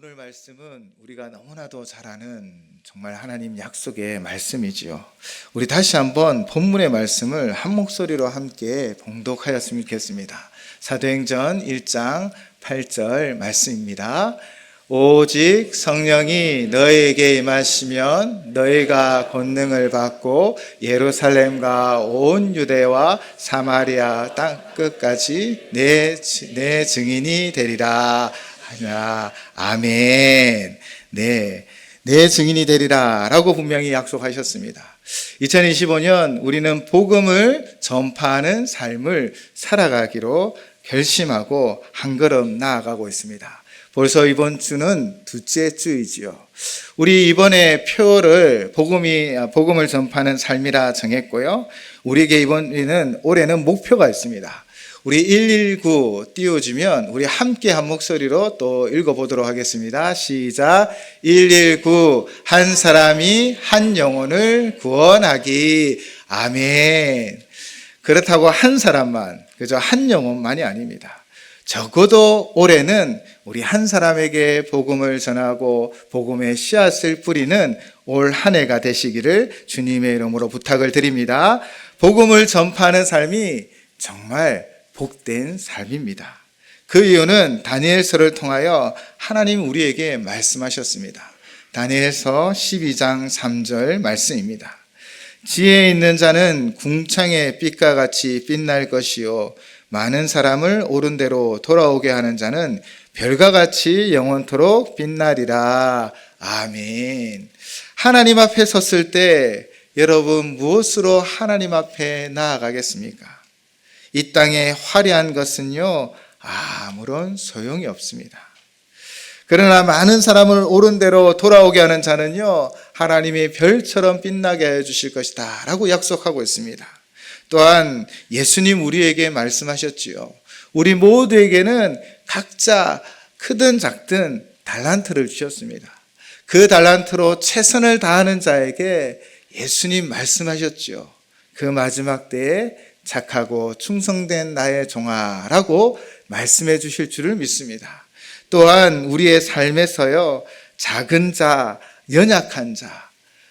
오늘 말씀은 우리가 너무나도 잘 아는 정말 하나님 약속의 말씀이지요. 우리 다시 한번 본문의 말씀을 한 목소리로 함께 봉독하였으면 좋겠습니다. 사도행전 1장 8절 말씀입니다. 오직 성령이 너에게 임하시면 너희가 권능을 받고 예루살렘과 온 유대와 사마리아 땅 끝까지 내, 내 증인이 되리라. 하냐. 아멘. 네. 내 증인이 되리라. 라고 분명히 약속하셨습니다. 2025년 우리는 복음을 전파하는 삶을 살아가기로 결심하고 한 걸음 나아가고 있습니다. 벌써 이번 주는 둘째 주이지요. 우리 이번에 표를 복음이 복음을 전파하는 삶이라 정했고요. 우리에게 이번에는 올해는 목표가 있습니다. 우리 119 띄워주면 우리 함께 한 목소리로 또 읽어보도록 하겠습니다. 시작. 119 한 사람이 한 영혼을 구원하기. 아멘. 그렇다고 한 사람만, 그저 한 영혼만이 아닙니다. 적어도 올해는 우리 한 사람에게 복음을 전하고 복음의 씨앗을 뿌리는 올 한 해가 되시기를 주님의 이름으로 부탁을 드립니다. 복음을 전파하는 삶이 정말 복된 삶입니다. 그 이유는 다니엘서를 통하여 하나님 우리에게 말씀하셨습니다. 다니엘서 12장 3절 말씀입니다. 지혜 있는 자는 궁창의 빛과 같이 빛날 것이요 많은 사람을 옳은 대로 돌아오게 하는 자는 별과 같이 영원토록 빛나리라. 아멘. 하나님 앞에 섰을 때 여러분 무엇으로 하나님 앞에 나아가겠습니까? 이 땅의 화려한 것은요, 아무런 소용이 없습니다. 그러나 많은 사람을 옳은 대로 돌아오게 하는 자는요, 하나님의 별처럼 빛나게 해 주실 것이다. 라고 약속하고 있습니다. 또한 예수님 우리에게 말씀하셨지요. 우리 모두에게는 각자 크든 작든 달란트를 주셨습니다. 그 달란트로 최선을 다하는 자에게 예수님 말씀하셨지요. 그 마지막 때에 착하고 충성된 나의 종아라고 말씀해 주실 줄을 믿습니다. 또한 우리의 삶에서요, 작은 자, 연약한 자,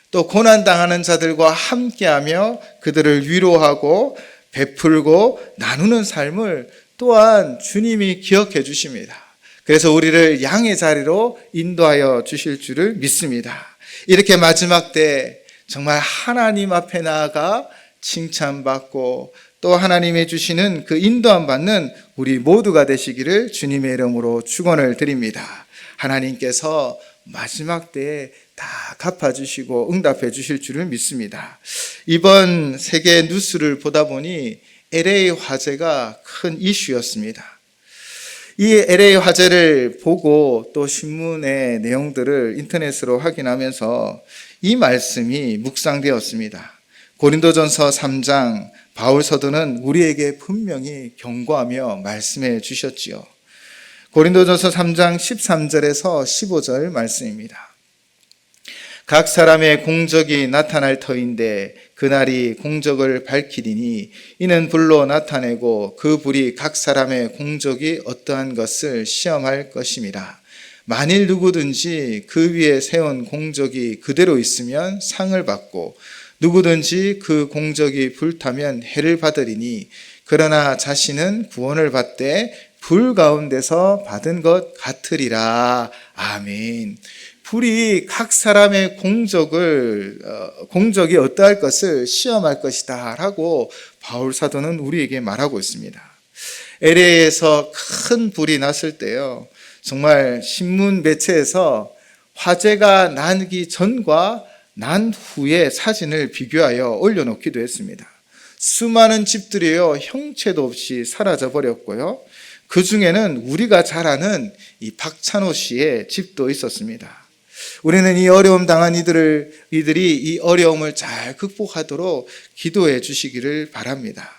또 고난당하는 자들과 함께하며 그들을 위로하고 베풀고 나누는 삶을 또한 주님이 기억해 주십니다. 그래서 우리를 양의 자리로 인도하여 주실 줄을 믿습니다. 이렇게 마지막 때 정말 하나님 앞에 나아가 칭찬받고 또 하나님의 주시는 그 인도함 받는 우리 모두가 되시기를 주님의 이름으로 축원을 드립니다. 하나님께서 마지막 때에 다 갚아주시고 응답해 주실 줄을 믿습니다. 이번 세계 뉴스를 보다 보니 LA 화재가 큰 이슈였습니다. 이 LA 화재를 보고 또 신문의 내용들을 인터넷으로 확인하면서 이 말씀이 묵상되었습니다. 고린도전서 3장 바울 서도는 우리에게 분명히 경고하며 말씀해 주셨지요. 고린도전서 3장 13절에서 15절 말씀입니다. 각 사람의 공적이 나타날 터인데 그날이 공적을 밝히리니 이는 불로 나타내고 그 불이 각 사람의 공적이 어떠한 것을 시험할 것임이라. 만일 누구든지 그 위에 세운 공적이 그대로 있으면 상을 받고 누구든지 그 공적이 불타면 해를 받으리니 그러나 자신은 구원을 받되 불 가운데서 받은 것 같으리라. 아멘. 불이 각 사람의 공적을 어, 공적이 어떠할 것을 시험할 것이다라고 바울 사도는 우리에게 말하고 있습니다. LA에서 큰 불이 났을 때요. 정말 신문 매체에서 화재가 나기 전과 난 후의 사진을 비교하여 올려놓기도 했습니다. 수많은 집들이요, 형체도 없이 사라져 버렸고요. 그 중에는 우리가 잘 아는 이 박찬호 씨의 집도 있었습니다. 우리는 이 어려움 당한 이들을, 이들이 이 어려움을 잘 극복하도록 기도해 주시기를 바랍니다.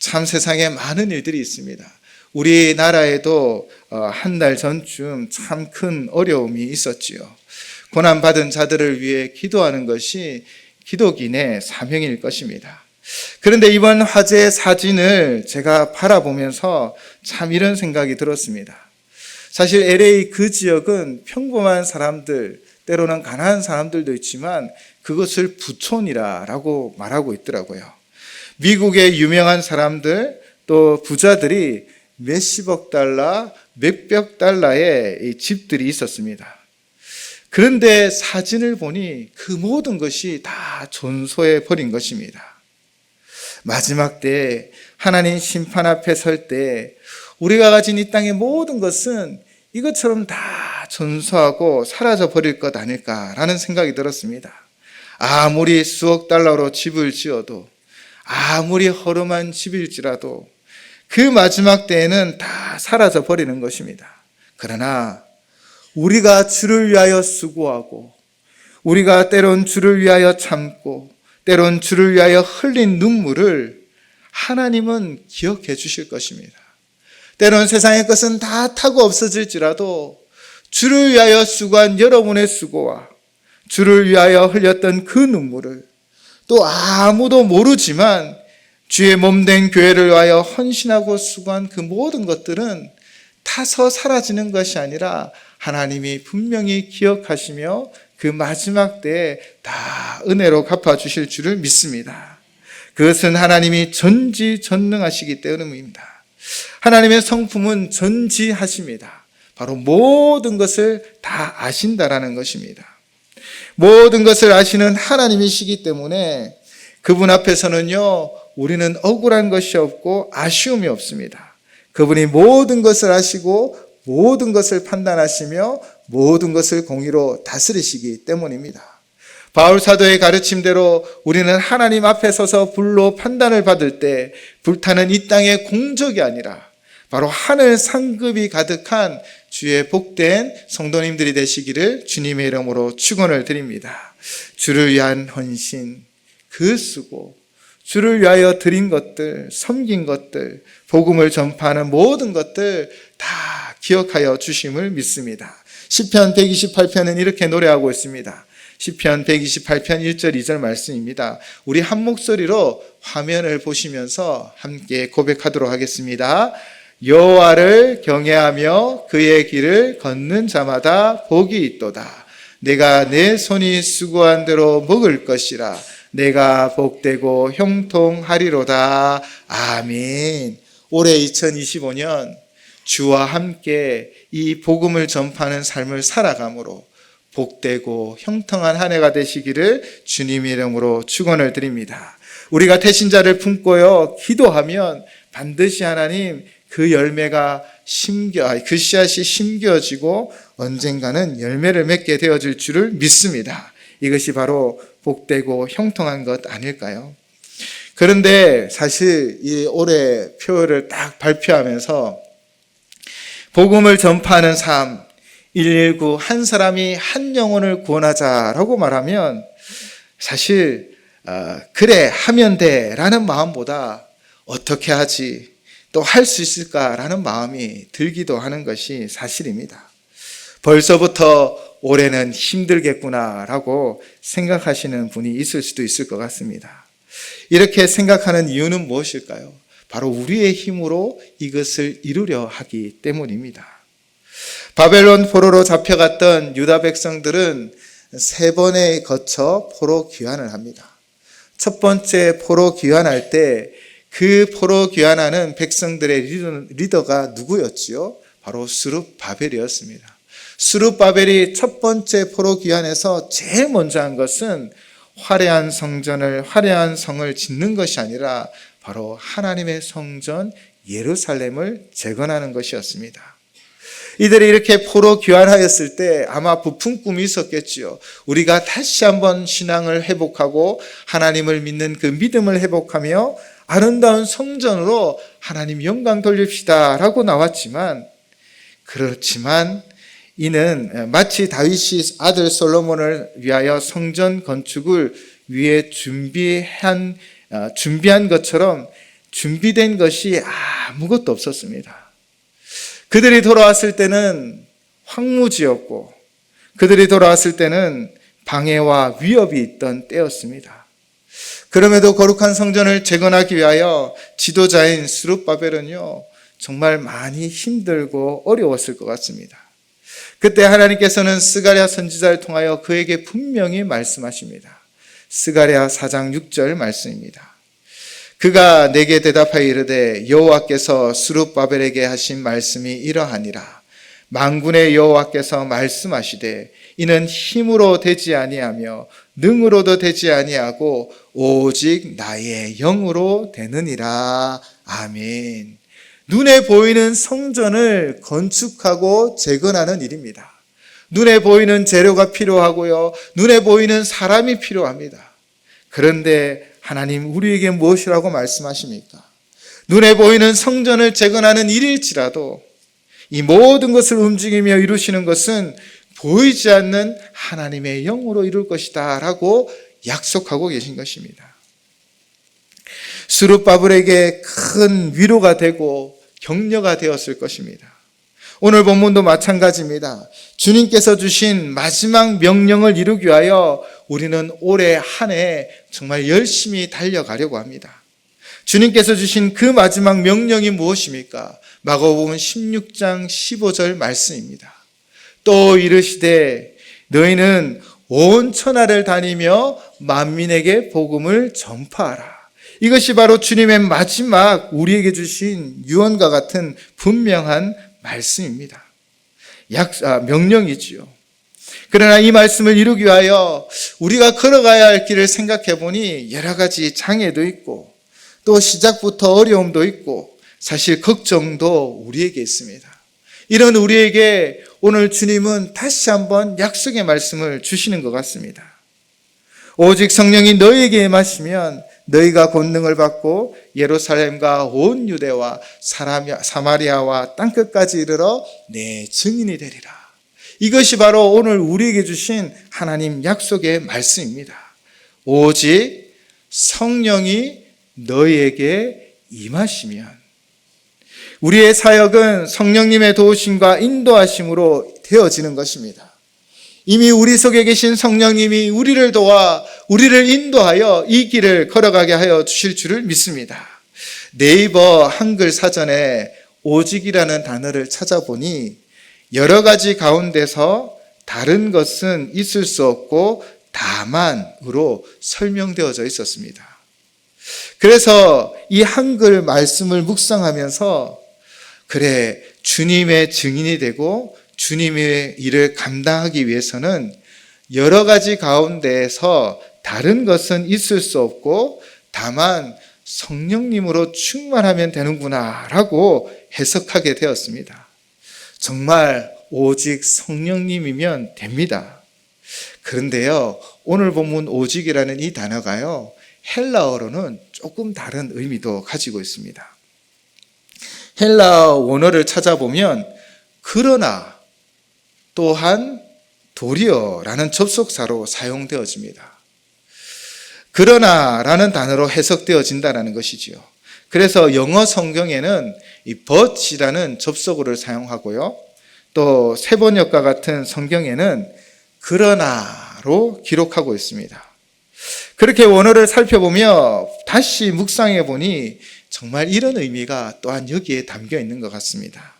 참 세상에 많은 일들이 있습니다. 우리나라에도 어, 한달 전쯤 참 큰 어려움이 있었지요. 고난받은 자들을 위해 기도하는 것이 기독인의 사명일 것입니다. 그런데 이번 화재의 사진을 제가 바라보면서 참 이런 생각이 들었습니다. 사실 LA 그 지역은 평범한 사람들, 때로는 가난한 사람들도 있지만 그것을 부촌이라고 말하고 있더라고요. 미국의 유명한 사람들 또 부자들이 몇십억 달러, 몇백 달러의 이 집들이 있었습니다. 그런데 사진을 보니 그 모든 것이 다 존소해 버린 것입니다. 마지막 때 하나님 심판 앞에 설 때 우리가 가진 이 땅의 모든 것은 이것처럼 다 존소하고 사라져 버릴 것 아닐까라는 생각이 들었습니다. 아무리 수억 달러로 집을 지어도 아무리 허름한 집일지라도 그 마지막 때에는 다 사라져 버리는 것입니다. 그러나 우리가 주를 위하여 수고하고 우리가 때론 주를 위하여 참고 때론 주를 위하여 흘린 눈물을 하나님은 기억해 주실 것입니다. 때론 세상의 것은 다 타고 없어질지라도 주를 위하여 수고한 여러분의 수고와 주를 위하여 흘렸던 그 눈물을 또 아무도 모르지만 주의 몸 된 교회를 위하여 헌신하고 수고한 그 모든 것들은 타서 사라지는 것이 아니라 하나님이 분명히 기억하시며 그 마지막 때에 다 은혜로 갚아주실 줄을 믿습니다. 그것은 하나님이 전지전능하시기 때문입니다. 하나님의 성품은 전지하십니다. 바로 모든 것을 다 아신다라는 것입니다. 모든 것을 아시는 하나님이시기 때문에 그분 앞에서는요, 우리는 억울한 것이 없고 아쉬움이 없습니다. 그분이 모든 것을 아시고 모든 것을 판단하시며 모든 것을 공의로 다스리시기 때문입니다. 바울 사도의 가르침대로 우리는 하나님 앞에 서서 불로 판단을 받을 때 불타는 이 땅의 공적이 아니라 바로 하늘 상급이 가득한 주의 복된 성도님들이 되시기를 주님의 이름으로 축원을 드립니다. 주를 위한 헌신, 그 쓰고 주를 위하여 드린 것들, 섬긴 것들, 복음을 전파하는 모든 것들 다 기억하여 주심을 믿습니다. 시편 128편은 이렇게 노래하고 있습니다. 시편 128편 1절 2절 말씀입니다. 우리 한 목소리로 화면을 보시면서 함께 고백하도록 하겠습니다. 여호와를 경외하며 그의 길을 걷는 자마다 복이 있도다. 내가 내 손이 수고한 대로 먹을 것이라. 내가 복되고 형통하리로다. 아멘. 올해 2025년 주와 함께 이 복음을 전파하는 삶을 살아감으로 복되고 형통한 한 해가 되시기를 주님 이름으로 축원을 드립니다. 우리가 태신자를 품고요 기도하면 반드시 하나님 그 열매가 심겨 그 씨앗이 심겨지고 언젠가는 열매를 맺게 되어질 줄을 믿습니다. 이것이 바로 복되고 형통한 것 아닐까요? 그런데 사실 이 올해 표를 딱 발표하면서 복음을 전파하는 삶, 119, 한 사람이 한 영혼을 구원하자라고 말하면 사실, 어, 그래, 하면 돼 라는 마음보다 어떻게 하지, 또 할 수 있을까라는 마음이 들기도 하는 것이 사실입니다. 벌써부터 올해는 힘들겠구나라고 생각하시는 분이 있을 수도 있을 것 같습니다. 이렇게 생각하는 이유는 무엇일까요? 바로 우리의 힘으로 이것을 이루려 하기 때문입니다. 바벨론 포로로 잡혀갔던 유다 백성들은 세 번에 거쳐 포로 귀환을 합니다. 첫 번째 포로 귀환할 때 그 포로 귀환하는 백성들의 리더가 누구였지요? 바로 수룹 바벨이었습니다. 수룹 바벨이 첫 번째 포로 귀환에서 제일 먼저 한 것은 화려한 성전을 화려한 성을 짓는 것이 아니라 바로 하나님의 성전 예루살렘을 재건하는 것이었습니다. 이들이 이렇게 포로 귀환하였을 때 아마 부푼 꿈이 있었겠지요. 우리가 다시 한번 신앙을 회복하고 하나님을 믿는 그 믿음을 회복하며 아름다운 성전으로 하나님 영광 돌립시다 라고 나왔지만 그렇지만 이는 마치 다윗이 아들 솔로몬을 위하여 성전 건축을 위해 준비한 어, 준비한 것처럼 준비된 것이 아무것도 없었습니다. 그들이 돌아왔을 때는 황무지였고 그들이 돌아왔을 때는 방해와 위협이 있던 때였습니다. 그럼에도 거룩한 성전을 재건하기 위하여 지도자인 스룹바벨은요 정말 많이 힘들고 어려웠을 것 같습니다. 그때 하나님께서는 스가랴 선지자를 통하여 그에게 분명히 말씀하십니다. 스가랴 4장 6절 말씀입니다. 그가 내게 대답하여 이르되 여호와께서 스룹바벨에게 하신 말씀이 이러하니라 만군의 여호와께서 말씀하시되 이는 힘으로 되지 아니하며 능으로도 되지 아니하고 오직 나의 영으로 되느니라 아멘. 눈에 보이는 성전을 건축하고 재건하는 일입니다. 눈에 보이는 재료가 필요하고요. 눈에 보이는 사람이 필요합니다. 그런데 하나님 우리에게 무엇이라고 말씀하십니까? 눈에 보이는 성전을 재건하는 일일지라도 이 모든 것을 움직이며 이루시는 것은 보이지 않는 하나님의 영으로 이룰 것이다 라고 약속하고 계신 것입니다. 스룹바블에게 큰 위로가 되고 격려가 되었을 것입니다. 오늘 본문도 마찬가지입니다. 주님께서 주신 마지막 명령을 이루기 위하여 우리는 올해 한 해 정말 열심히 달려가려고 합니다. 주님께서 주신 그 마지막 명령이 무엇입니까? 마가복음 16장 15절 말씀입니다. 또 이르시되 너희는 온 천하를 다니며 만민에게 복음을 전파하라. 이것이 바로 주님의 마지막 우리에게 주신 유언과 같은 분명한 말씀입니다. 약, 아, 명령이지요. 그러나 이 말씀을 이루기 위하여 우리가 걸어가야 할 길을 생각해 보니 여러 가지 장애도 있고 또 시작부터 어려움도 있고 사실 걱정도 우리에게 있습니다. 이런 우리에게 오늘 주님은 다시 한번 약속의 말씀을 주시는 것 같습니다. 오직 성령이 너희에게 임하시면 너희가 권능을 받고 예루살렘과 온 유대와 사마리아와 땅끝까지 이르러 내 증인이 되리라. 이것이 바로 오늘 우리에게 주신 하나님 약속의 말씀입니다. 오직 성령이 너희에게 임하시면 우리의 사역은 성령님의 도우심과 인도하심으로 되어지는 것입니다. 이미 우리 속에 계신 성령님이 우리를 도와 우리를 인도하여 이 길을 걸어가게 하여 주실 줄을 믿습니다. 네이버 한글 사전에 오직이라는 단어를 찾아보니 여러 가지 가운데서 다른 것은 있을 수 없고 다만으로 설명되어져 있었습니다. 그래서 이 한글 말씀을 묵상하면서 그래 주님의 증인이 되고 주님의 일을 감당하기 위해서는 여러 가지 가운데에서 다른 것은 있을 수 없고 다만 성령님으로 충만하면 되는구나라고 해석하게 되었습니다. 정말 오직 성령님이면 됩니다. 그런데요, 오늘 본문 오직이라는 이 단어가요, 헬라어로는 조금 다른 의미도 가지고 있습니다. 헬라어 원어를 찾아보면, 그러나 또한 도리어라는 접속사로 사용되어집니다. 그러나라는 단어로 해석되어진다는 것이지요. 그래서 영어 성경에는 이 but이라는 접속어를 사용하고요. 또 세번역과 같은 성경에는 그러나로 기록하고 있습니다. 그렇게 원어를 살펴보며 다시 묵상해 보니 정말 이런 의미가 또한 여기에 담겨 있는 것 같습니다.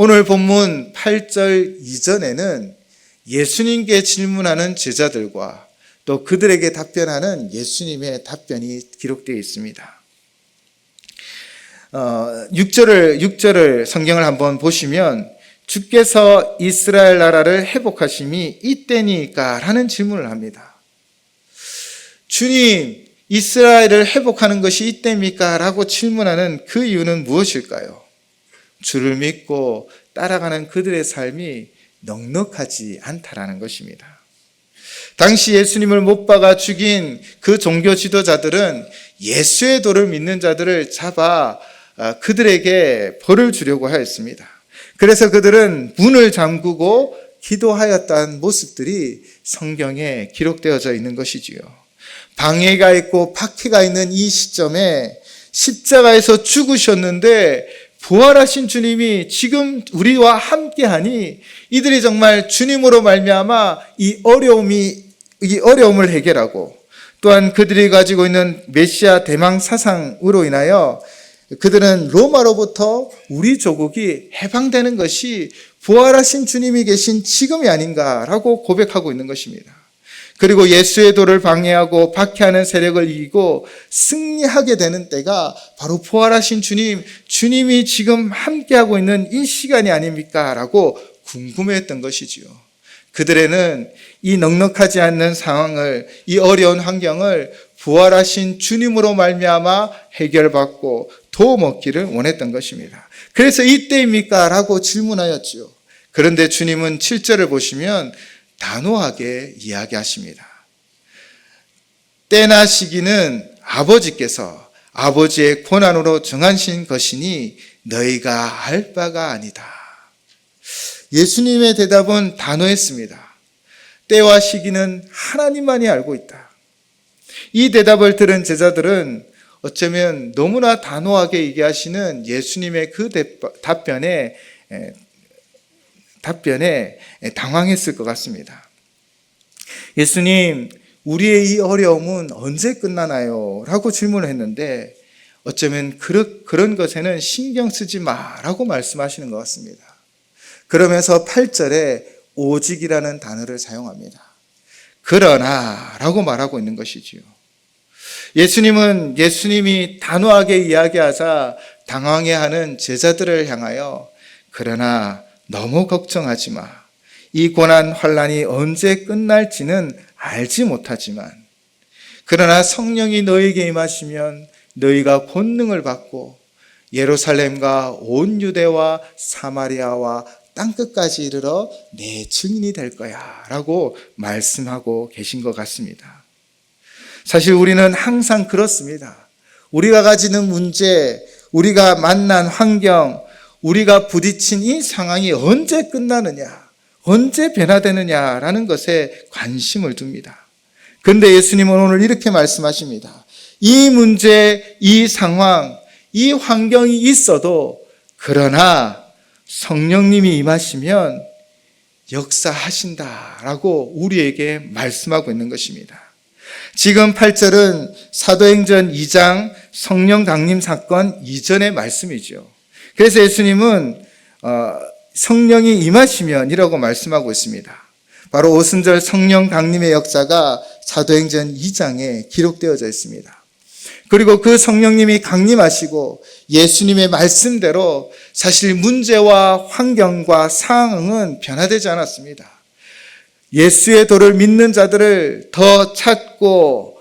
오늘 본문 8절 이전에는 예수님께 질문하는 제자들과 또 그들에게 답변하는 예수님의 답변이 기록되어 있습니다. 어, 6절을, 6절을 성경을 한번 보시면 주께서 이스라엘 나라를 회복하심이 이때니까 라는 질문을 합니다. 주님, 이스라엘을 회복하는 것이 이때입니까? 라고 질문하는 그 이유는 무엇일까요? 주를 믿고 따라가는 그들의 삶이 넉넉하지 않다라는 것입니다. 당시 예수님을 못 박아 죽인 그 종교 지도자들은 예수의 도를 믿는 자들을 잡아 아, 그들에게 벌을 주려고 하였습니다. 그래서 그들은 문을 잠그고 기도하였다는 모습들이 성경에 기록되어져 있는 것이지요. 방해가 있고 박해가 있는 이 시점에 십자가에서 죽으셨는데 부활하신 주님이 지금 우리와 함께하니 이들이 정말 주님으로 말미암아 이 어려움이 이 어려움을 해결하고 또한 그들이 가지고 있는 메시아 대망 사상으로 인하여 그들은 로마로부터 우리 조국이 해방되는 것이 부활하신 주님이 계신 지금이 아닌가라고 고백하고 있는 것입니다. 그리고 예수의 도를 방해하고 박해하는 세력을 이기고 승리하게 되는 때가 바로 부활하신 주님, 주님이 지금 함께하고 있는 이 시간이 아닙니까? 라고 궁금해했던 것이지요. 그들에는 이 넉넉하지 않는 상황을, 이 어려운 환경을 부활하신 주님으로 말미암아 해결받고 도움 얻기를 원했던 것입니다. 그래서 이때입니까? 라고 질문하였지요. 그런데 주님은 7절을 보시면 단호하게 이야기하십니다. 때나 시기는 아버지께서 아버지의 권한으로 정하신 것이니 너희가 알 바가 아니다. 예수님의 대답은 단호했습니다. 때와 시기는 하나님만이 알고 있다. 이 대답을 들은 제자들은 어쩌면 너무나 단호하게 얘기하시는 예수님의 그 답변에 답변에 당황했을 것 같습니다. 예수님, 우리의 이 어려움은 언제 끝나나요? 라고 질문을 했는데 어쩌면 그런 것에는 신경 쓰지 마라고 말씀하시는 것 같습니다. 그러면서 8절에 오직이라는 단어를 사용합니다. 그러나 라고 말하고 있는 것이지요. 예수님은 예수님이 단호하게 이야기하자 당황해하는 제자들을 향하여 그러나 너무 걱정하지 마. 이 고난 환란이 언제 끝날지는 알지 못하지만 그러나 성령이 너에게 임하시면 너희가 본능을 받고 예루살렘과 온 유대와 사마리아와 땅 끝까지 이르러 내 증인이 될 거야 라고 말씀하고 계신 것 같습니다. 사실 우리는 항상 그렇습니다. 우리가 가지는 문제, 우리가 만난 환경, 우리가 부딪힌 이 상황이 언제 끝나느냐, 언제 변화되느냐라는 것에 관심을 둡니다. 그런데 예수님은 오늘 이렇게 말씀하십니다. 이 문제, 이 상황, 이 환경이 있어도 그러나 성령님이 임하시면 역사하신다라고 우리에게 말씀하고 있는 것입니다. 지금 8절은 사도행전 2장 성령 강림 사건 이전의 말씀이죠. 그래서 예수님은 어, 성령이 임하시면 이라고 말씀하고 있습니다. 바로 오순절 성령 강림의 역사가 사도행전 2장에 기록되어져 있습니다. 그리고 그 성령님이 강림하시고 예수님의 말씀대로 사실 문제와 환경과 상황은 변화되지 않았습니다. 예수의 도를 믿는 자들을 더 찾고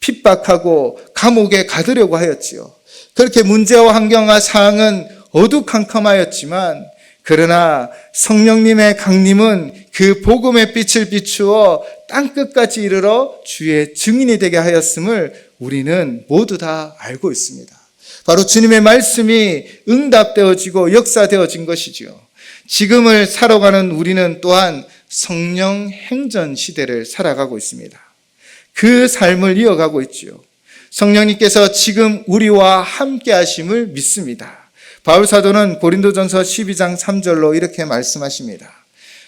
핍박하고 감옥에 가두려고 하였지요. 그렇게 문제와 환경과 상황은 어두컴컴하였지만 그러나 성령님의 강림은 그 복음의 빛을 비추어 땅 끝까지 이르러 주의 증인이 되게 하였음을 우리는 모두 다 알고 있습니다. 바로 주님의 말씀이 응답되어지고 역사되어진 것이지요. 지금을 살아가는 우리는 또한 성령 행전 시대를 살아가고 있습니다. 그 삶을 이어가고 있지요. 성령님께서 지금 우리와 함께 하심을 믿습니다. 바울 사도는 고린도전서 12장 3절로 이렇게 말씀하십니다.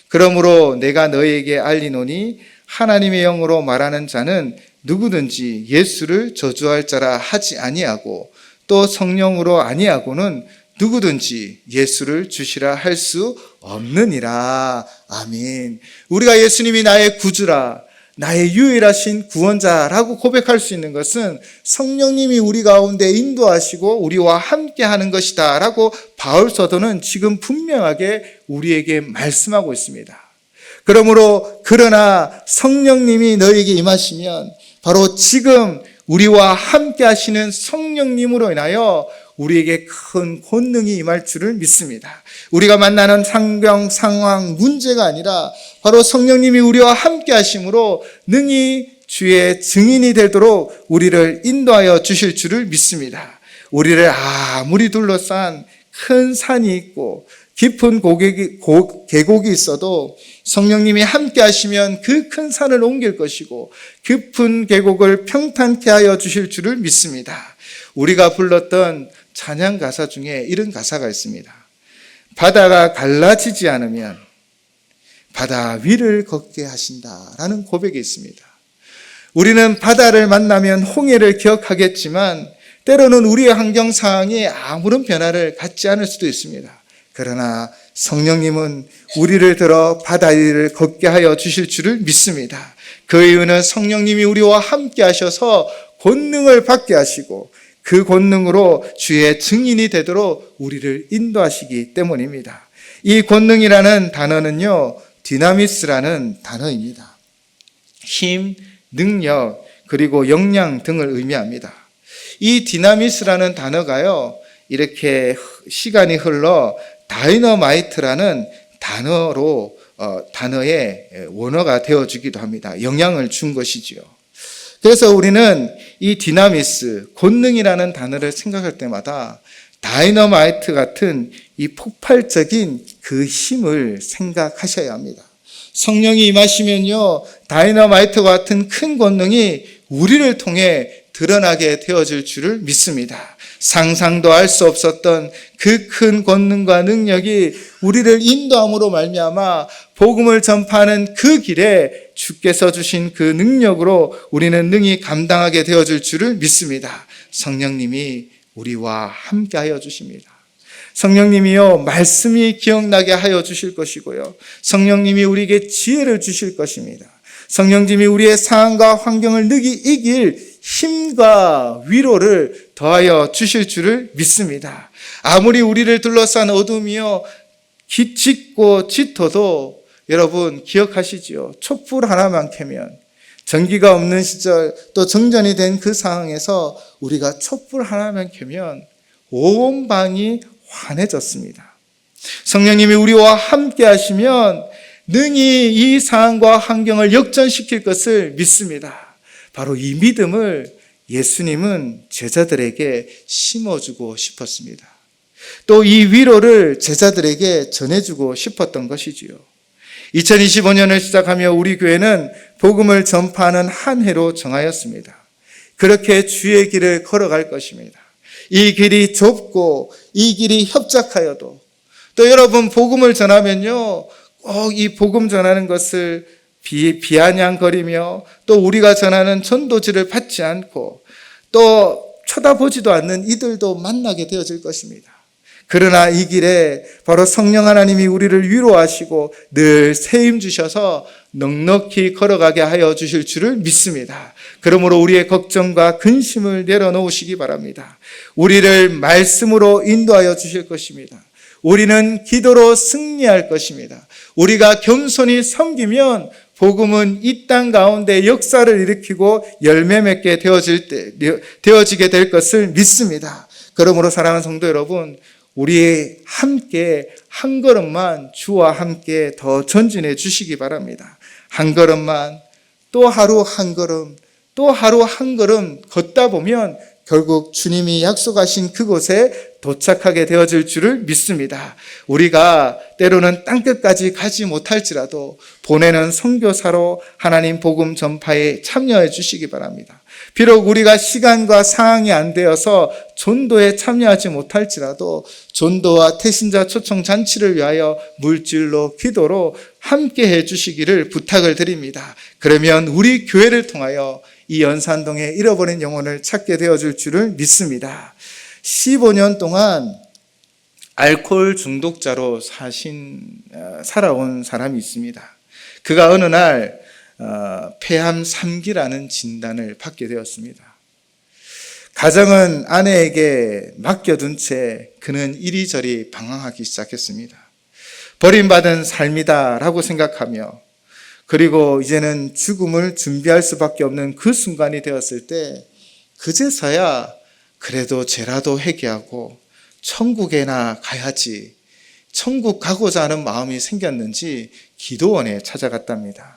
그러므로 내가 너희에게 알리노니 하나님의 영으로 말하는 자는 누구든지 예수를 저주할 자라 하지 아니하고 또 성령으로 아니하고는 누구든지 예수를 주시라 할 수 없느니라. 아멘. 우리가 예수님이 나의 구주라, 나의 유일하신 구원자라고 고백할 수 있는 것은 성령님이 우리 가운데 인도하시고 우리와 함께 하는 것이다. 라고 바울 서도는 지금 분명하게 우리에게 말씀하고 있습니다. 그러므로, 그러나 성령님이 너에게 임하시면 바로 지금 우리와 함께 하시는 성령님으로 인하여 우리에게 큰 권능이 임할 줄을 믿습니다. 우리가 만나는 상병, 상황, 문제가 아니라 바로 성령님이 우리와 함께 하심으로 능히 주의 증인이 되도록 우리를 인도하여 주실 줄을 믿습니다. 우리를 아무리 둘러싼 큰 산이 있고 깊은 고객이, 고, 계곡이 있어도 성령님이 함께 하시면 그 큰 산을 옮길 것이고 깊은 계곡을 평탄케 하여 주실 줄을 믿습니다. 우리가 불렀던 찬양 가사 중에 이런 가사가 있습니다. 바다가 갈라지지 않으면 바다 위를 걷게 하신다라는 고백이 있습니다. 우리는 바다를 만나면 홍해를 기억하겠지만 때로는 우리의 환경 상황이 아무런 변화를 갖지 않을 수도 있습니다. 그러나 성령님은 우리를 들어 바다 위를 걷게 하여 주실 줄을 믿습니다. 그 이유는 성령님이 우리와 함께 하셔서 권능을 받게 하시고 그 권능으로 주의 증인이 되도록 우리를 인도하시기 때문입니다. 이 권능이라는 단어는요, 디나미스라는 단어입니다. 힘, 능력, 그리고 역량 등을 의미합니다. 이 디나미스라는 단어가요, 이렇게 시간이 흘러 다이너마이트라는 단어로 어, 단어의 원어가 되어주기도 합니다. 영향을 준 것이지요. 그래서 우리는 이 디나미스, 권능이라는 단어를 생각할 때마다 다이너마이트 같은 이 폭발적인 그 힘을 생각하셔야 합니다. 성령이 임하시면요, 다이너마이트 같은 큰 권능이 우리를 통해 드러나게 되어질 줄을 믿습니다. 상상도 할 수 없었던 그 큰 권능과 능력이 우리를 인도함으로 말미암아 복음을 전파하는 그 길에 주께서 주신 그 능력으로 우리는 능히 감당하게 되어질 줄을 믿습니다. 성령님이 우리와 함께 하여 주십니다. 성령님이요, 말씀이 기억나게 하여 주실 것이고요. 성령님이 우리에게 지혜를 주실 것입니다. 성령님이 우리의 상황과 환경을 능히 이길 힘과 위로를 더하여 주실 줄을 믿습니다. 아무리 우리를 둘러싼 어둠이요, 기- 짙고 짙어도 여러분 기억하시지요? 촛불 하나만 켜면 전기가 없는 시절 또 정전이 된 그 상황에서 우리가 촛불 하나만 켜면 온 방이 환해졌습니다. 성령님이 우리와 함께 하시면 능히 이 상황과 환경을 역전시킬 것을 믿습니다. 바로 이 믿음을 예수님은 제자들에게 심어주고 싶었습니다. 또 이 위로를 제자들에게 전해주고 싶었던 것이지요. 2025년을 시작하며 우리 교회는 복음을 전파하는 한 해로 정하였습니다. 그렇게 주의 길을 걸어갈 것입니다. 이 길이 좁고 이 길이 협착하여도 또 여러분 복음을 전하면요 꼭 이 복음 전하는 것을 비, 비아냥거리며 또 우리가 전하는 전도지를 받지 않고 또 쳐다보지도 않는 이들도 만나게 되어질 것입니다. 그러나 이 길에 바로 성령 하나님이 우리를 위로하시고 늘 세임 주셔서 넉넉히 걸어가게 하여 주실 줄을 믿습니다. 그러므로 우리의 걱정과 근심을 내려놓으시기 바랍니다. 우리를 말씀으로 인도하여 주실 것입니다. 우리는 기도로 승리할 것입니다. 우리가 겸손히 섬기면 복음은 이 땅 가운데 역사를 일으키고 열매 맺게 되어질 때, 되어지게 될 것을 믿습니다. 그러므로 사랑하는 성도 여러분, 우리 함께 한 걸음만 주와 함께 더 전진해 주시기 바랍니다. 한 걸음만 또 하루 한 걸음 또 하루 한 걸음 걷다 보면 결국 주님이 약속하신 그곳에 도착하게 되어질 줄을 믿습니다. 우리가 때로는 땅끝까지 가지 못할지라도 보내는 선교사로 하나님 복음 전파에 참여해 주시기 바랍니다. 비록 우리가 시간과 상황이 안 되어서 전도에 참여하지 못할지라도 전도와 태신자 초청 잔치를 위하여 물질로 기도로 함께 해 주시기를 부탁을 드립니다. 그러면 우리 교회를 통하여 이 연산동의 잃어버린 영혼을 찾게 되어 줄 줄을 믿습니다. 15년 동안 알코올 중독자로 사신 어, 살아온 사람이 있습니다. 그가 어느 날 어, 폐암 3기라는 진단을 받게 되었습니다. 가정은 아내에게 맡겨둔 채 그는 이리저리 방황하기 시작했습니다. 버림받은 삶이다라고 생각하며 그리고 이제는 죽음을 준비할 수밖에 없는 그 순간이 되었을 때 그제서야 그래도 죄라도 회개하고 천국에나 가야지 천국 가고자 하는 마음이 생겼는지 기도원에 찾아갔답니다.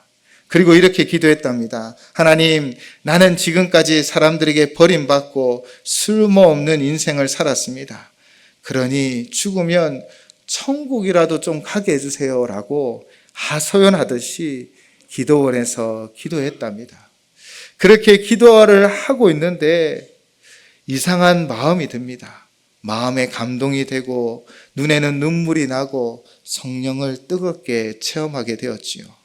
그리고 이렇게 기도했답니다. 하나님, 나는 지금까지 사람들에게 버림받고 쓸모없는 인생을 살았습니다. 그러니 죽으면 천국이라도 좀 가게 해주세요. 라고 하소연하듯이 기도원에서 기도했답니다. 그렇게 기도를 하고 있는데 이상한 마음이 듭니다. 마음에 감동이 되고 눈에는 눈물이 나고 성령을 뜨겁게 체험하게 되었지요.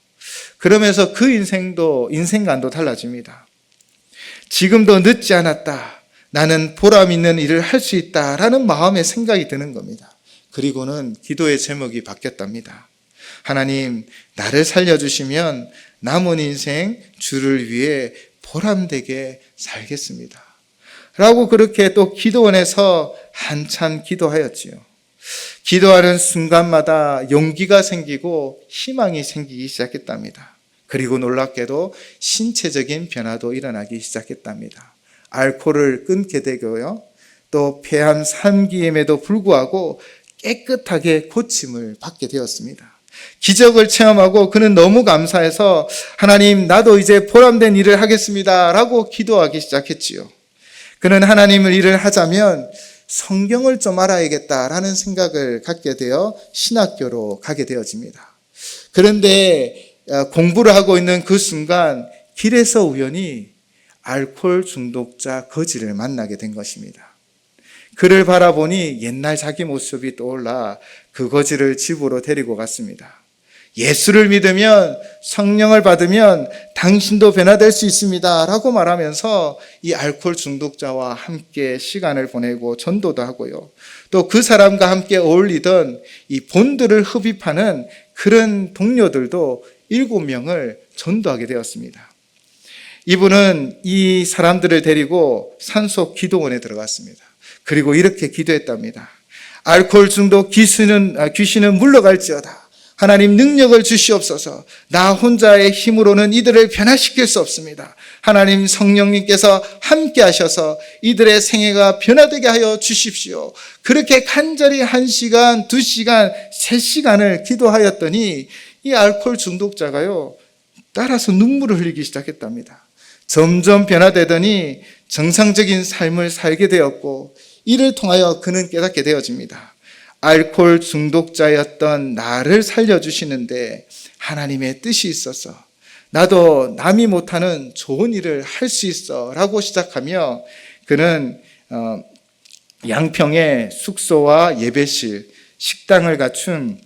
그러면서 그 인생도 인생관도 달라집니다. 지금도 늦지 않았다. 나는 보람 있는 일을 할 수 있다라는 마음의 생각이 드는 겁니다. 그리고는 기도의 제목이 바뀌었답니다. 하나님, 나를 살려주시면 남은 인생 주를 위해 보람되게 살겠습니다. 라고 그렇게 또 기도원에서 한참 기도하였지요. 기도하는 순간마다 용기가 생기고 희망이 생기기 시작했답니다. 그리고 놀랍게도 신체적인 변화도 일어나기 시작했답니다. 알코올을 끊게 되고요. 또 폐암 3기임에도 불구하고 깨끗하게 고침을 받게 되었습니다. 기적을 체험하고 그는 너무 감사해서 하나님 나도 이제 보람된 일을 하겠습니다 라고 기도하기 시작했지요. 그는 하나님을 일을 하자면 성경을 좀 알아야겠다라는 생각을 갖게 되어 신학교로 가게 되어집니다. 그런데 어, 공부를 하고 있는 그 순간 길에서 우연히 알코올 중독자 거지를 만나게 된 것입니다. 그를 바라보니 옛날 자기 모습이 떠올라 그 거지를 집으로 데리고 갔습니다. 예수를 믿으면 성령을 받으면 당신도 변화될 수 있습니다. 라고 말하면서 이 알코올 중독자와 함께 시간을 보내고 전도도 하고요. 또 그 사람과 함께 어울리던 이 본들을 흡입하는 그런 동료들도 일곱 명을 전도하게 되었습니다. 이분은 이 사람들을 데리고 산속 기도원에 들어갔습니다. 그리고 이렇게 기도했답니다. 알코올 중독 귀신은, 아, 귀신은 물러갈지어다. 하나님 능력을 주시옵소서. 나 혼자의 힘으로는 이들을 변화시킬 수 없습니다. 하나님 성령님께서 함께 하셔서 이들의 생애가 변화되게 하여 주십시오. 그렇게 간절히 한 시간, 두 시간, 세 시간을 기도하였더니 이 알코올 중독자가요, 따라서 눈물을 흘리기 시작했답니다. 점점 변화되더니 정상적인 삶을 살게 되었고, 이를 통하여 그는 깨닫게 되어집니다. 알코올 중독자였던 나를 살려주시는데 하나님의 뜻이 있어서 나도 남이 못하는 좋은 일을 할 수 있어 라고 시작하며 그는 어, 양평에 숙소와 예배실, 식당을 갖춘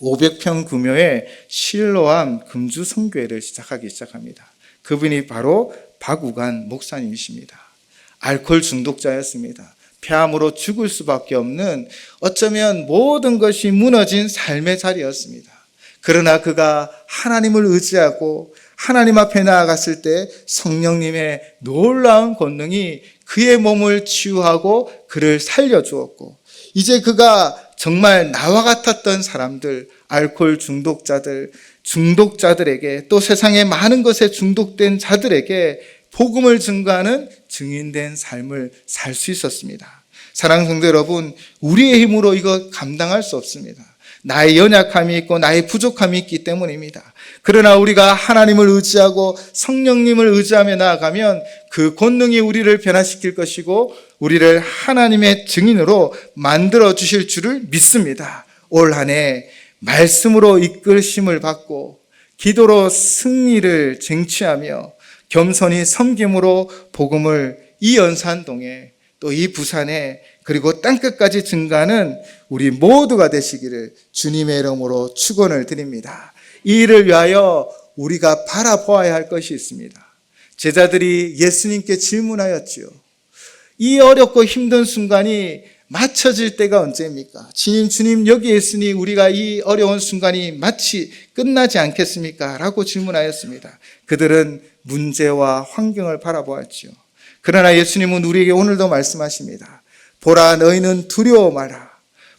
500평 규모의 실로암 금주 성교회를 시작하기 시작합니다. 그분이 바로 박우간 목사님이십니다. 알코올 중독자였습니다. 폐암으로 죽을 수밖에 없는 어쩌면 모든 것이 무너진 삶의 자리였습니다. 그러나 그가 하나님을 의지하고 하나님 앞에 나아갔을 때 성령님의 놀라운 권능이 그의 몸을 치유하고 그를 살려주었고 이제 그가 정말 나와 같았던 사람들, 알코올 중독자들, 중독자들에게 또 세상의 많은 것에 중독된 자들에게 복음을 증거하는 증인된 삶을 살 수 있었습니다. 사랑하는 성도 여러분, 우리의 힘으로 이거 감당할 수 없습니다. 나의 연약함이 있고 나의 부족함이 있기 때문입니다. 그러나 우리가 하나님을 의지하고 성령님을 의지하며 나아가면 그 권능이 우리를 변화시킬 것이고 우리를 하나님의 증인으로 만들어 주실 줄을 믿습니다. 올 한해 말씀으로 이끌심을 받고 기도로 승리를 쟁취하며 겸손히 섬김으로 복음을 이 연산동에 또 이 부산에 그리고 땅끝까지 증가하는 우리 모두가 되시기를 주님의 이름으로 축원을 드립니다. 이 일을 위하여 우리가 바라보아야 할 것이 있습니다. 제자들이 예수님께 질문하였지요. 이 어렵고 힘든 순간이 맞춰질 때가 언제입니까? 주님, 주님, 여기 있으니 우리가 이 어려운 순간이 마치 끝나지 않겠습니까? 라고 질문하였습니다. 그들은 문제와 환경을 바라보았지요. 그러나 예수님은 우리에게 오늘도 말씀하십니다. 보라, 너희는 두려워 마라.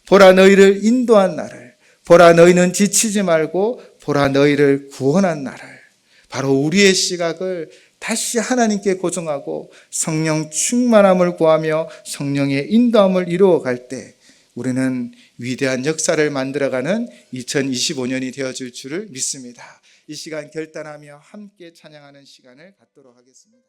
보라, 너희를 인도한 나를. 보라, 너희는 지치지 말고 보라, 너희를 구원한 나를. 바로 우리의 시각을 다시 하나님께 고정하고 성령 충만함을 구하며 성령의 인도함을 이루어 갈 때 우리는 위대한 역사를 만들어가는 2025년이 되어줄 줄을 믿습니다. 이 시간 결단하며 함께 찬양하는 시간을 갖도록 하겠습니다.